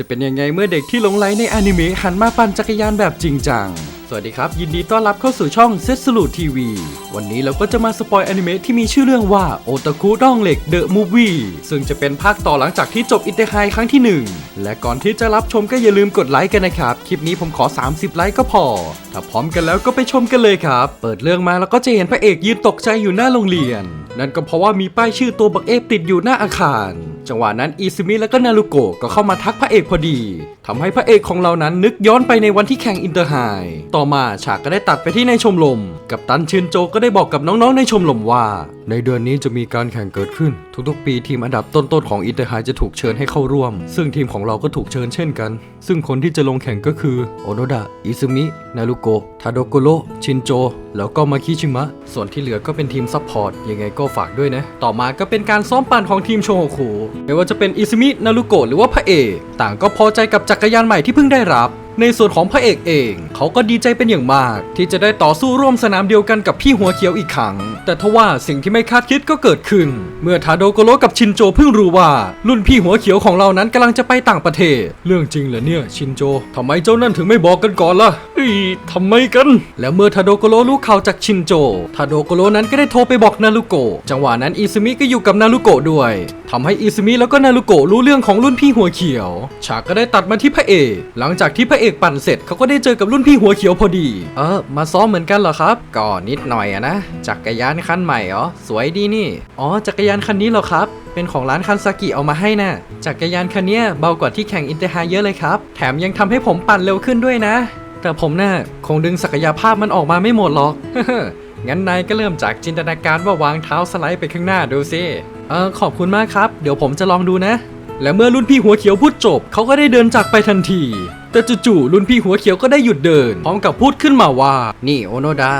จะเป็นยังไงเมื่อเด็กที่หลงไหลในอนิเมะหันมาปั่นจักรยานแบบจริงจัง สวัสดีครับ ยินดีต้อนรับเข้าสู่ช่องเซ s ลูทีวีวันนี้เราก็จะมาสปอยอนิเมะที่มีชื่อเรื่องว่าโอตาคุด้องเหล็กเดอะมูฟวี่ซึ่งจะเป็นภาคต่อหลังจากที่จบอิเตไฮครั้งที่ 1 และก่อนที่จะรับชมก็อย่าลืมกดไลค์กันนะครับ คลิปนี้ผมขอ 30 ไลค์ก็พอ ถ้าพร้อมกันแล้วก็ไปชมกันเลยครับ เปิดเรื่องมาแล้วก็จะเห็นพระเอกยืนตกใจอยู่หน้าโรงเรียน นั่นก็เพราะว่ามีป้ายชื่อตัวบักเอฟติดอยู่หน้าอาคาร จังหวะนั้นอิซึมิและก็นารุโกะก็เข้ามาทักพระเอกพอดีทำให้พระเอกของเรานั้นนึกย้อนไปในวันที่แข่งอินเตอร์ไฮต่อมาฉากก็ได้ตัดไปที่ในชมรมกับตันชินโจก็ได้บอกกับน้องๆในชมรมว่า ในเดือนนี้จะมีการแข่งเกิดขึ้น ทุกๆ ปีทีมอันดับต้นๆของอินเตอร์ไฮจะถูกเชิญให้เข้าร่วม ซึ่งทีมของเราก็ถูกเชิญเช่นกัน ซึ่งคนที่จะลงแข่งก็คือโอโนดะอิซึมินารุโกะทาโดโกโรชินโจแล้วก็มาคิชิมะ ส่วนที่เหลือก็เป็นทีมซัพพอร์ต ยังไงก็ฝากด้วยนะ ต่อมาก็เป็นการซ้อมปั่นของทีมโชโฮคุไม่ว่าจะเป็นอิซึมิ นารุโกะ หรือว่าพระเอก ต่างก็พอใจกับจักรยานใหม่ที่เพิ่งได้รับ ในส่วนของพระเอกเอง เขาก็ดีใจเป็นอย่างมาก ที่จะได้ต่อสู้ร่วมสนามเดียวกันกับพี่หัวเขียวอีกครั้ง แต่ทว่าสิ่งที่ไม่คาดคิดก็เกิดขึ้น เมื่อทาโดโกโรกับชินโจเพิ่งรู้ว่ารุ่นพี่หัวเขียวของเรานั้นกำลังจะไปต่างประเทศ เรื่องจริงเหรอเนี่ยชินโจทำไมเจ้านั่นถึงไม่บอกกันก่อนล่ะเฮ้ยทำไมกัน แล้วเมื่อทาโดโกโรรู้ข่าวจากชินโจทาโดโกโรนั้นก็ได้โทรไปบอกนารุโกจังหวะนั้นอิซึมิก็อยู่กับนารุโกด้วยทำให้อิซึมิแล้วก็นารุโกรู้เรื่องของรุ่นพี่หัวเขียว ฉากก็ได้ตัดมาที่พระเอกหลังจากที่พระเอกปั่นเสร็จเขาก็ได้เจอกับรุ่นพี่หัวเขียวพอดี เออ มาซ้อมเหมือนกันเหรอครับ ก็นิดหน่อยอะนะ จักรยานคันใหม่เหรอ สวยดีนี่ อ๋อ จักรยานคันนี้เหรอครับ เป็นของร้านคันซากิเอามาให้นะ่ะ จักรยานคันเนี้ยเบากว่าที่แข่งอินเตอร์ไฮเยอะเลยครับ แถมยังทำให้ผมปั่นเร็วขึ้นด้วยนะ แต่ผมน่ะคงดึงศักยภาพมันออกมาไม่หมดหรอก งั้นนายก็เริ่มจากจินตนาการว่าวางเท้าสไลด์ไปข้างหน้าดูสิ เออขอบคุณมากครับ เดี๋ยวผมจะลองดูนะ และเมื่อรุ่นพี่หัวเขียวพูดจบ เขาก็ได้เดินจากไปทันที แต่จู่ๆรุ่นพี่หัวเขียวก็ได้หยุดเดิน พร้อมกับพูดขึ้นมาว่า นี่โอโนดะ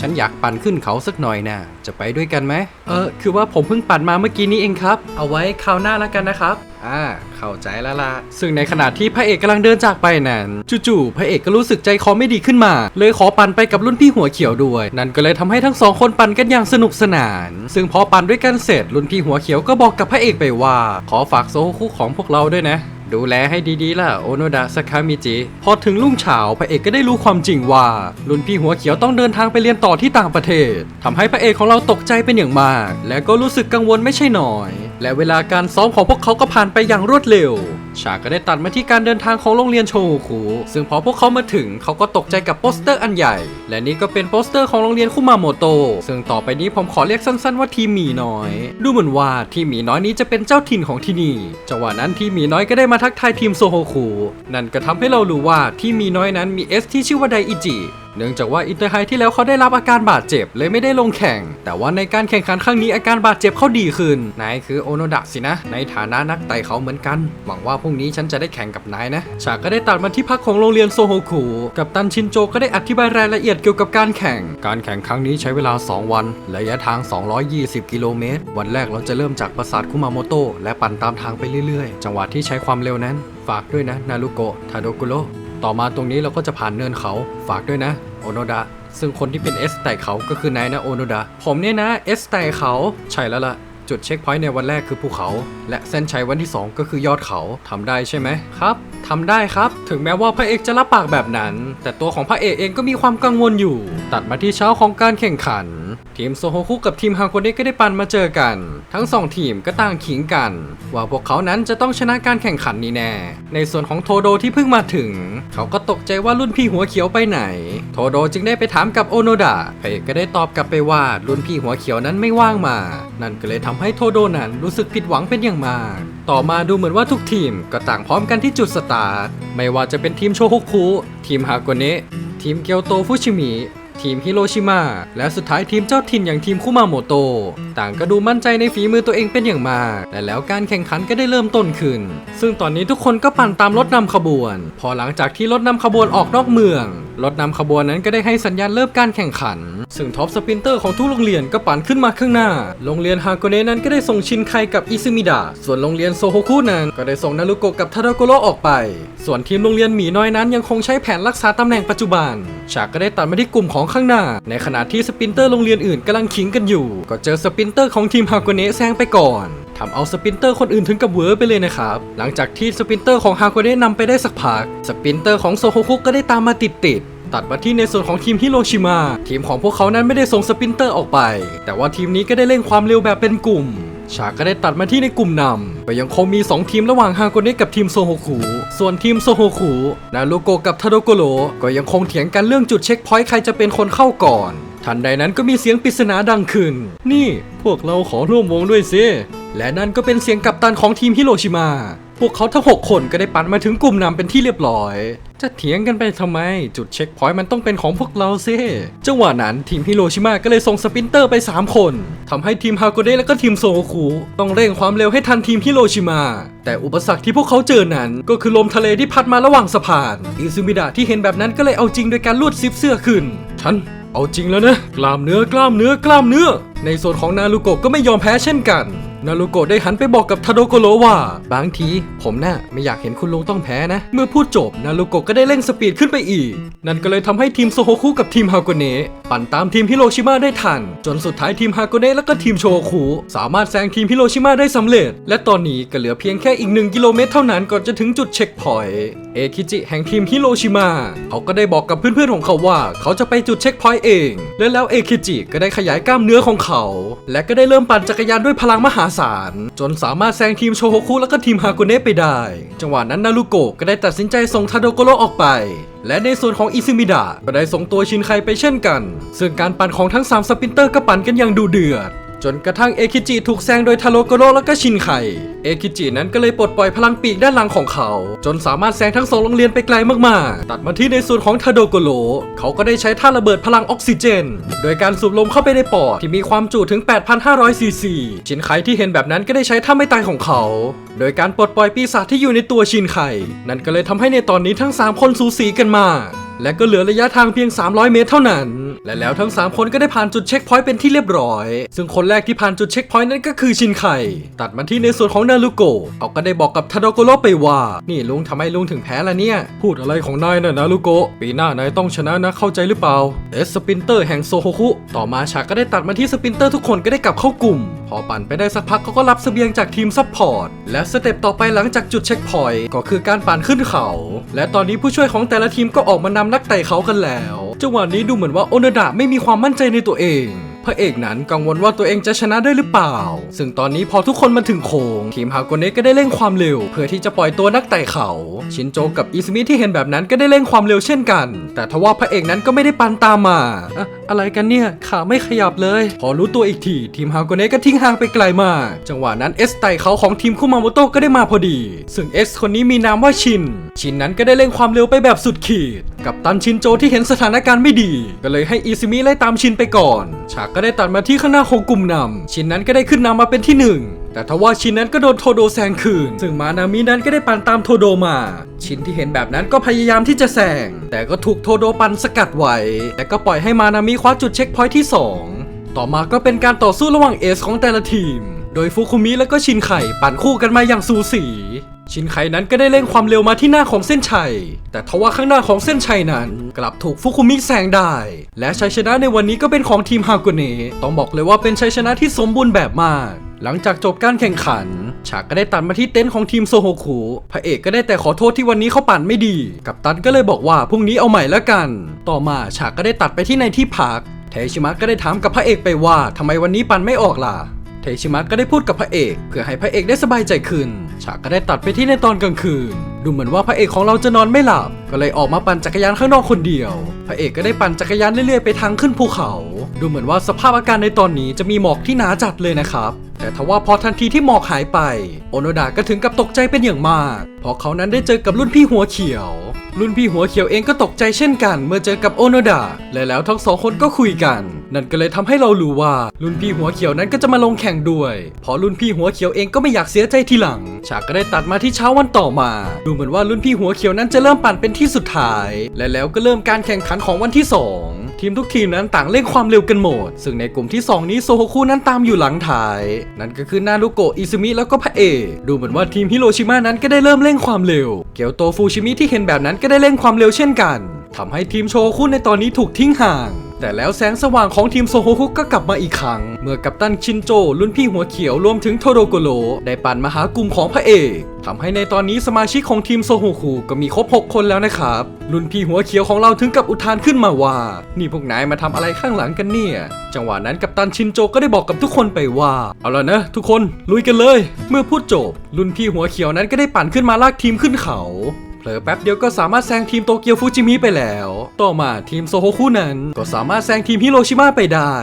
ฉันอยากปั่นขึ้นเขาสักหน่อยนะจะไปด้วยกันไหมเออ คือว่าผมเพิ่งปั่นมาเมื่อกี้นี้เองครับ เอาไว้คราวหน้าแล้วกันนะครับ อ่า เข้าใจแล้วล่ะ ซึ่งในขณะที่พระเอกกำลังเดินจากไปนั้นจู่ๆพระเอกก็รู้สึกใจคอไม่ดีขึ้นมา เลยขอปั่นไปกับรุ่นพี่หัวเขียวด้วย นั่นก็เลยทำให้ทั้งสองคนปั่นกันอย่างสนุกสนาน ซึ่งพอปั่นด้วยกันเสร็จรุ่นพี่หัวเขียวก็บอกกับพระเอกไปว่า ขอฝากโซโฮคุของพวกเราด้วยนะ ดูแลให้ดีๆล่ะโอโนดะสคามิจิ พอถึงรุ่งเช้าพระเอกก็ได้รู้ความจริงว่ารุ่นพี่หัวเขียวต้องเดินทางไปเรียนต่อที่ต่างประเทศทำให้พระเอกของเราตกใจเป็นอย่างมาก และก็รู้สึกกังวลไม่ใช่น้อย และเวลาการซ้อมของพวกเขาก็ผ่านไปอย่างรวดเร็ว ฉากก็ได้ตัดมาที่การเดินทางของโรงเรียนโชโฮคุซึ่งพอพวกเขามาถึงเขาก็ตกใจกับโปสเตอร์อันใหญ่ และนี่ก็เป็นโปสเตอร์ของโรงเรียนคุมาโมโตะซึ่งต่อไปนี้ผมขอเรียกสั้นๆว่าทีมหมีน้อย ดูเหมือนว่าทีมหมีน้อยนี้จะเป็นเจ้าถิ่นของที่นี่ จังหวะนั้นทีมหมีน้อยก็ได้มาทักทายทีมโซโฮคุนั่นก็ทำให้เรารู้ว่าทีมหมีน้อยนั้นมีเอสที่ชื่อว่าไดอิจิ เนื่องจากว่าอินเตอร์ไฮที่แล้วเขาได้รับอาการบาดเจ็บเลยไม่ได้ลงแข่ง แต่ว่าในการแข่งขันครั้งนี้อาการบาดเจ็บเขาดีขึ้น นายคือโอโนดะสินะ ในฐานะนักไต่เขาเหมือนกัน หวังว่าพรุ่งนี้ฉันจะได้แข่งกับนายนะ ฉากก็ได้ตัดมาที่พักของโรงเรียนโซโฮคุ กับตันชินโจก็ได้อธิบายรายละเอียดเกี่ยวกับการแข่ง การแข่งครั้งนี้ใช้เวลา 2 วัน ระยะทาง 220 กิโลเมตร วันแรกเราจะเริ่มจากปราสาทคุมาโมโตะและปั่นตามทางไปเรื่อยๆ จังหวะที่ใช้ความเร็วนั้น ฝากด้วยนะนารุโกะทาโดกุโรต่อมาตรงนี้เราก็จะผ่านเนินเขา ฝากด้วยนะ โอโนดะซึ่งคนที่เป็นเอสไต่เขาก็คือนายนะโอโนดะผมเนี่ยนะเอสไต่เขาใช่แล้วล่ะจุดเช็คพอยต์ในวันแรกคือภูเขา และเส้นชัยวันที่ 2 ก็คือยอดเขาทำได้ใช่ไหมครับ ทำได้ครับ ถึงแม้ว่าพระเอกจะรับปากแบบนั้น แต่ตัวของพระเอกเองก็มีความกังวลอยู่ ตัดมาที่เช้าของการแข่งขัน ทีมโซโฮคุกับทีมฮาโกเนะก็ได้ปันมาเจอกัน ทั้งสองทีมก็ต่างขิงกัน ว่าพวกเขานั้นจะต้องชนะการแข่งขันนี้แน่ ในส่วนของโทโดที่เพิ่งมาถึง เขาก็ตกใจว่ารุ่นพี่หัวเขียวไปไหน โทโดจึงได้ไปถามกับโอโนดะพระเอกก็ได้ตอบกลับไปว่ารุ่นพี่หัวเขียวนั้นไม่ว่างมา นั่นก็เลยทำให้โทโดนั้นรู้สึกผิดหวังเป็นอย่างมาก ต่อมาดูเหมือนว่าทุกทีมก็ต่างพร้อมกันที่จุดสตาร์ทไม่ว่าจะเป็นทีมโชโฮคุทีมฮากเนะทีมเกียวโตฟุชิมิทีมฮิโรชิมาและสุดท้ายทีมเจ้าถิ่นอย่างทีมคุมาโมโตต่างก็ดูมั่นใจในฝีมือตัวเองเป็นอย่างมากและแล้วการแข่งขันก็ได้เริ่มต้นขึ้น ซึ่งตอนนี้ทุกคนก็ปั่นตามรถนำขบวน พอหลังจากที่รถนำขบวนออกนอกเมือง รถนำขบวนนั้นก็ได้ให้สัญญาณเริ่มการแข่งขัน ซึ่งท็อปสปินเตอร์ของทุกโรงเรียนก็ปั่นขึ้นมาข้างหน้า โรงเรียนฮาโกเนะนั้นก็ได้ส่งชินไคกับอิซึมิดะ ส่วนโรงเรียนโซโฮคุนั้นก็ได้ส่งนารุโกะกับทาราโกโรออกไป ส่วนทีมโรงเรียนหมีน้อยนั้นยังคงใช้แผนรักษาตำแหน่งปัจจุบัน ฉากก็ได้ตัดมาที่กลุ่มของข้างหน้า ในขณะที่สปินเตอร์โรงเรียนอื่นกำลังขิงกันอยู่ ก็เจอสปินเตอร์ของทีมฮาโกเนะแซงไปก่อน ทำเอาสปินเตอร์คนอื่นถึงกับเวอร์ไปเลยนะครับ หลังจากที่สปินเตอร์ของฮาโกเนะนำไปได้สักพัก สปินเตอร์ของโซโฮคุก็ได้ตามมาติดติดๆตัดมาที่ในส่วนของทีมฮิโรชิมาทีมของพวกเขานั้นไม่ได้ส่งสปินเตอร์ออกไป แต่ว่าทีมนี้ก็ได้เร่งความเร็วแบบเป็นกลุ่ม ฉากก็ได้ตัดมาที่ในกลุ่มนำก็ยังคงมี 2 ทีมระหว่างฮาโกเนะกับทีมโซโฮคุส่วนทีมโซโฮคุนารูโกะกับทาโดโกโรก็ยังคงเถียงกันเรื่องจุดเช็คพอยต์ใครจะเป็นคนเข้าก่อน ทันใดนั้นก็มีเสียงปริศนาดังขึ้น นี่ พวกเราขอร่วมวงด้วยสิ และนั่นก็เป็นเสียงกัปตันของทีมฮิโรชิมา พวกเขาทั้ง 6 คนก็ได้ปั่นมาถึงกลุ่มนำเป็นที่เรียบร้อย จะเถียงกันไปทำไม จุดเช็คพอยต์มันต้องเป็นของพวกเราซิจังหวะนั้นทีมฮิโรชิมาก็เลยส่งสปินเตอร์ไป 3 คนทำให้ทีมฮาโกเดะและก็ทีมโซโคุต้องเร่งความเร็วให้ทันทีมฮิโรชิมา แต่อุปสรรคที่พวกเขาเจอนั้น ก็คือลมทะเลที่พัดมาระหว่างสะพานอิซึมิดะที่เห็นแบบนั้นก็เลยเอาจริงโดยการลวดซิปเสื้อขึ้นฉันเอาจริงแล้วนะ กล้ามเนื้อกล้ามเนื้อกล้ามเนื้อ ในส่วนของนารูโกะก็ไม่ยอมแพ้เช่นกัน นารูโกะได้หันไปบอกกับทาโดโกโรว่า บางที ผมน่ะไม่อยากเห็นคุณลุงต้องแพ้นะ เมื่อพูดจบนารูโกะก็ได้เร่งสปีดขึ้นไปอีก นั่นก็เลยทำให้ทีมโซโฮคุกับทีมฮาโกเนะ ปั่นตามทีมฮิโรชิมาได้ทัน จนสุดท้ายทีมฮาโกเนะและก็ทีมโชคุสามารถแซงทีมฮิโรชิมาได้สำเร็จ และตอนนี้ก็เหลือเพียงแค่อีกหนึ่งกิโลเมตรเท่านั้นก่อนจะถึงจุดเช็คพอยต์เอคิจิแห่งทีมฮิโรชิมาเขาก็ได้บอกกับเพื่อนๆของเขาว่า เขาจะไปจุดเช็คพอยต์เอง และแล้วเอคิจิก็ได้ขยายกล้ามเนื้อของเขา และก็ได้เริ่มปั่นจักรยานด้วยพลังมหาศาล จนสามารถแซงทีมโชโฮคุและก็ทีมฮาโกเนะไปได้ จังหวะนั้นนารุโกะก็ได้ตัดสินใจส่งทาโดโกโรออกไปและในส่วนของอิซึมิดะก็ได้ส่งตัวชินไคไปเช่นกัน ซึ่งการปั่นของทั้ง 3 สปินเตอร์ก็ปั่นกันอย่างดูเดือด จนกระทั่งเอคิจิถูกแซงโดยทาโรโกโรและก็ชินไคเอคิจินั้นก็เลยปลดปล่อยพลังปีกด้านหลังของเขา จนสามารถแซงทั้งสองโรงเรียนไปไกลมากๆ ตัดมาที่ในส่วนของทาโดโกโรเขาก็ได้ใช้ท่าระเบิดพลังออกซิเจน โดยการสูบลมเข้าไปในปอดที่มีความจุถึง 8,500ซีซีชินไคที่เห็นแบบนั้นก็ได้ใช้ท่าไม่ตายของเขา โดยการปลดปล่อยปีศาจที่อยู่ในตัวชินไคนั่นก็เลยทำให้ในตอนนี้ทั้ง 3 คนสูสีกันมาก และก็เหลือระยะทางเพียง 300 เมตรเท่านั้น และแล้วทั้ง 3 คนก็ได้ผ่านจุดเช็คพอยต์เป็นที่เรียบร้อย ซึ่งคนแรกที่ผ่านจุดเช็คพอยต์นั้นก็คือชินไคตัดมาที่ในส่วนของนารุโกะเขาก็ได้บอกกับทาโดโกโรไปว่า นี่ลุงทำไมลุงถึงแพ้ละเนี่ย พูดอะไรของนายน่ะนารุโกะปีหน้านายต้องชนะนะเข้าใจหรือเปล่าเอสสปินเตอร์แห่งโซโฮคุต่อมาฉากก็ได้ตัดมาที่สปินเตอร์ทุกคนก็ได้กลับเข้ากลุ่ม พอปั่นไปได้สักพักเขาก็รับเสบียงจากทีมซัพพอร์ตและสเต็ปต่อไปหลังจากจุดเช็คพอยต์ก็คือการปั่นขึ้นเขา และตอนนี้ผู้ช่วยของแต่ละทีมก็ออกมานำนักไต่เขากันแล้วจังหวะนี้ดูเหมือนว่าโอนาดะไม่มีความมั่นใจในตัวเองพระเอกนั้นกังวลว่าตัวเองจะชนะได้หรือเปล่า ซึ่งตอนนี้พอทุกคนมาถึงโค้งทีมฮาโกเนะก็ได้เร่งความเร็ว เพื่อที่จะปล่อยตัวนักไต่เขา ชินโจกับอิสมิที่เห็นแบบนั้นก็ได้เร่งความเร็วเช่นกัน แต่ทว่าพระเอกนั้นก็ไม่ได้ปันตามมา อะไรกันเนี่ย ขาไม่ขยับเลย พอรู้ตัวอีกที ทีมฮาโกเนะก็ทิ้งห่างไปไกลมาก จังหวะนั้นเอสไตเขาของทีมคุมาโมโตะก็ได้มาพอดี ซึ่งเอสคนนี้มีนามว่าชิน ชินนั้นก็ได้เร่งความเร็วไปแบบสุดขีด กับตันชินโจที่เห็นสถานการณ์ไม่ดี ก็เลยให้อิซึมิไล่ตามชินไปก่อน ฉากก็ได้ตัดมาที่ข้างหน้าของกลุ่มนำชินนั้นก็ได้ขึ้นนำมาเป็นที่หนึ่ง แต่ทว่าชินนั้นก็โดนโทโดแซงคืน ซึ่งมานามินั้นก็ได้ปั่นตามโทโดมา ชินที่เห็นแบบนั้นก็พยายามที่จะแซงแต่ก็ถูกโทโดปั่นสกัดไว้และก็ปล่อยให้มานามิคว้าจุดเช็คพอยท์ที่ 2 ต่อมาก็เป็นการต่อสู้ระหว่างเอสของแต่ละทีม โดยฟุคุมิและก็ชินไข่ปั่นคู่กันมาอย่างสูสีชินไคนั้นก็ได้เร่งความเร็วมาที่หน้าของเส้นชัย แต่ทว่าข้างหน้าของเส้นชัยนั้น กลับถูกฟุคุมิแซงได้ และชัยชนะในวันนี้ก็เป็นของทีมฮากุเนะต้องบอกเลยว่าเป็นชัยชนะที่สมบูรณ์แบบมาก หลังจากจบการแข่งขัน ฉากก็ได้ตัดมาที่เต็นท์ของทีมโซโฮคุพระเอกก็ได้แต่ขอโทษที่วันนี้เขาปั่นไม่ดี กับตันก็เลยบอกว่าพรุ่งนี้เอาใหม่แล้วกัน ต่อมาฉากก็ได้ตัดไปที่ในที่พักเทชิมะก็ได้ถามกับพระเอกไปว่าทำไมวันนี้ปั่นไม่ออกล่ะเทชิมะก็ได้พูดกับพระเอก เพื่อให้พระเอกได้สบายใจขึ้น ฉากก็ได้ตัดไปที่ในตอนกลางคืน ดูเหมือนว่าพระเอกของเราจะนอนไม่หลับ ก็เลยออกมาปั่นจักรยานข้างนอกคนเดียว พระเอกก็ได้ปั่นจักรยานเรื่อยๆไปทางขึ้นภูเขา ดูเหมือนว่าสภาพอากาศในตอนนี้จะมีหมอกที่หนาจัดเลยนะครับ แต่ทว่าพอทันทีที่หมอกหายไป โอโนดาก็ถึงกับตกใจเป็นอย่างมาก เพราะเขานั้นได้เจอกับรุ่นพี่หัวเขียว รุ่นพี่หัวเขียวเองก็ตกใจเช่นกัน เมื่อเจอกับโอโนดาและแล้วทั้งสองคนก็คุยกัน นั่นก็เลยทำให้เรารู้ว่ารุ่นพี่หัวเขียวนั้นก็จะมาลงแข่งด้วยเพราะรุ่นพี่หัวเขียวเองก็ไม่อยากเสียใจทีหลัง ฉากก็ได้ตัดมาที่เช้าวันต่อมา ดูเหมือนว่ารุ่นพี่หัวเขียวนั้นจะเริ่มปั่นเป็นที่สุดท้าย และแล้วก็เริ่มการแข่งขันของวันที่สองทีมทุกทีมนั้นต่างเร่งความเร็วกันหมด ซึ่งในกลุ่มที่ 2 นี้โซโฮคุนั้นตามอยู่หลังท้าย นั่นก็คือนารุโกะ อิซึมิ แล้วก็พระเอก ดูเหมือนว่าทีมฮิโรชิมานั้นก็ได้เริ่มเร่งความเร็ว เกียวโตฟูชิมิที่เห็นแบบนั้นก็ได้เร่งความเร็วเช่นกันทำให้ทีมโชคุในตอนนี้ถูกทิ้งห่าง แต่แล้วแสงสว่างของทีมโซโฮคุก็กลับมาอีกครั้ง เมื่อกัปตันชินโจรุ่นพี่หัวเขียวรวมถึงโทโดโกโรได้ปั่นมาหากลุ่มของพระเอกทำให้ในตอนนี้สมาชิกของทีมโซโฮคุก็มีครบ 6 คนแล้วนะครับ รุ่นพี่หัวเขียวของเราถึงกับอุทานขึ้นมาว่า นี่พวกนายมาทำอะไรข้างหลังกันเนี่ย จังหวะนั้นกัปตันชินโจก็ได้บอกกับทุกคนไปว่า เอาละนะทุกคนลุยกันเลย เมื่อพูดจบ รุ่นพี่หัวเขียวนั้นก็ได้ปั่นขึ้นมาลากทีมขึ้นเขา เผลอแป๊บเดียวก็สามารถแซงทีมโตเกียวฟูจิมิไปแล้ว ต่อมาทีมโซโฮคุนั้นก็สามารถแซงทีมฮิโรชิมาไปได้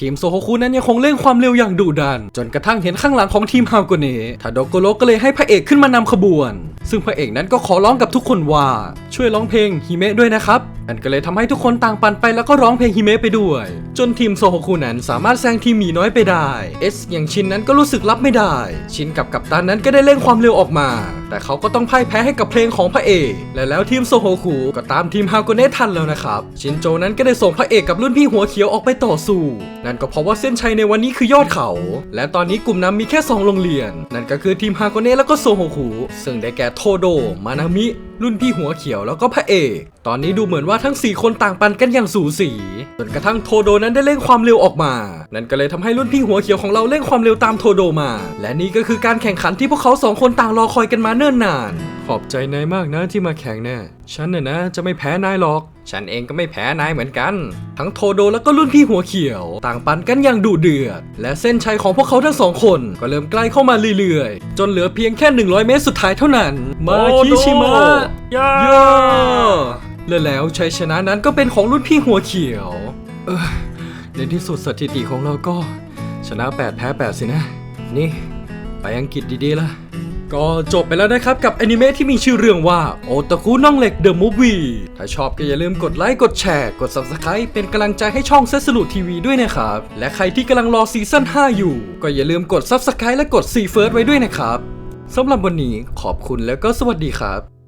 ทีมโซโฮคุนั้นยังคงเร่งความเร็วอย่างดุดัน จนกระทั่งเห็นข้างหลังของทีมฮาวโกเนะทาโดโกโรก็เลยให้พระเอกขึ้นมานำขบวน ซึ่งพระเอกนั้นก็ขอร้องกับทุกคนว่าช่วยร้องเพลงฮิเมะด้วยนะครับ นั่นก็เลยทำให้ทุกคนต่างปั่นไปแล้วก็ร้องเพลงฮิเมะไปด้วย จนทีมโซโฮคุนั้นสามารถแซงทีมหมีน้อยไปได้ เอสอย่างชินนั้นก็รู้สึกรับไม่ได้ ชินกับกัปตันนั้นก็ได้เร่งความเร็วออกมา แต่เขาก็ต้องพ่ายแพ้ให้กับเพลงของพระเอก และแล้วทีมโซโฮคุก็ตามทีมฮาโกเนะทันแล้วนะครับ ชินโจนั้นก็ได้ส่งพระเอกกับรุ่นพี่หัวเขียวออกไปต่อสู้ นั่นก็เพราะว่าเส้นชัยในวันนี้คือยอดเขา และตอนนี้กลุ่มน้ำมีแค่ 2 โรงเรียน นั่นก็คือทีมฮาโกเนะแล้วก็โซโฮคุซึ่งได้แก่โทโด มานามิ รุ่นพี่หัวเขียวแล้วก็พระเอก ตอนนี้ดูเหมือนว่าทั้ง 4 คนต่างปันกันอย่างสูสีจนกระทั่งโทโดนั้นได้เร่งความเร็วออกมา นั่นก็เลยทำให้รุ่นพี่หัวเขียวของเราเร่งความเร็วตามโทโดมา และนี่ก็คือการแข่งขันที่พวกเขาสองคนต่างรอคอยกันมาเนิ่นนาน ขอบใจนายมากนะที่มาแข่งแน่ฉันน่ะนะจะไม่แพ้นายหรอก ฉันเองก็ไม่แพ้นายเหมือนกัน ทั้งโทโดแล้วก็รุ่นพี่หัวเขียว ต่างปันกันอย่างดุเดือด และเส้นชัยของพวกเขาทั้งสองคนก็เริ่มใกล้เข้ามาเรื่อยๆ จนเหลือเพียงแค่ 100 เมตรสุดท้ายเท่านั้น มาคิชิมะย่าย่าและแล้วชัยชนะนั้นก็เป็นของรุ่นพี่หัวเขียว เออในที่สุดสถิติของเราก็ ชนะ 8 แพ้ 8 สินะ นี่ ไปอังกฤษดีๆล่ะ ก็จบไปแล้วนะครับกับอนิเมะที่มีชื่อเรื่องว่าโอตาคุน้องเหล็กเดอะมูฟวี่ถ้าชอบก็อย่าลืมกดไลค์ กดแชร์ กด Subscribe เป็นกำลังใจให้ช่องเซสลูทีวีด้วยนะครับ และใครที่กำลังรอซีซั่น5 อยู่ ก็อย่าลืมกด Subscribe และกดซีเฟิร์สไว้ด้วยนะครับสำหรับวันนี้ขอบคุณแล้วก็สวัสดีครับ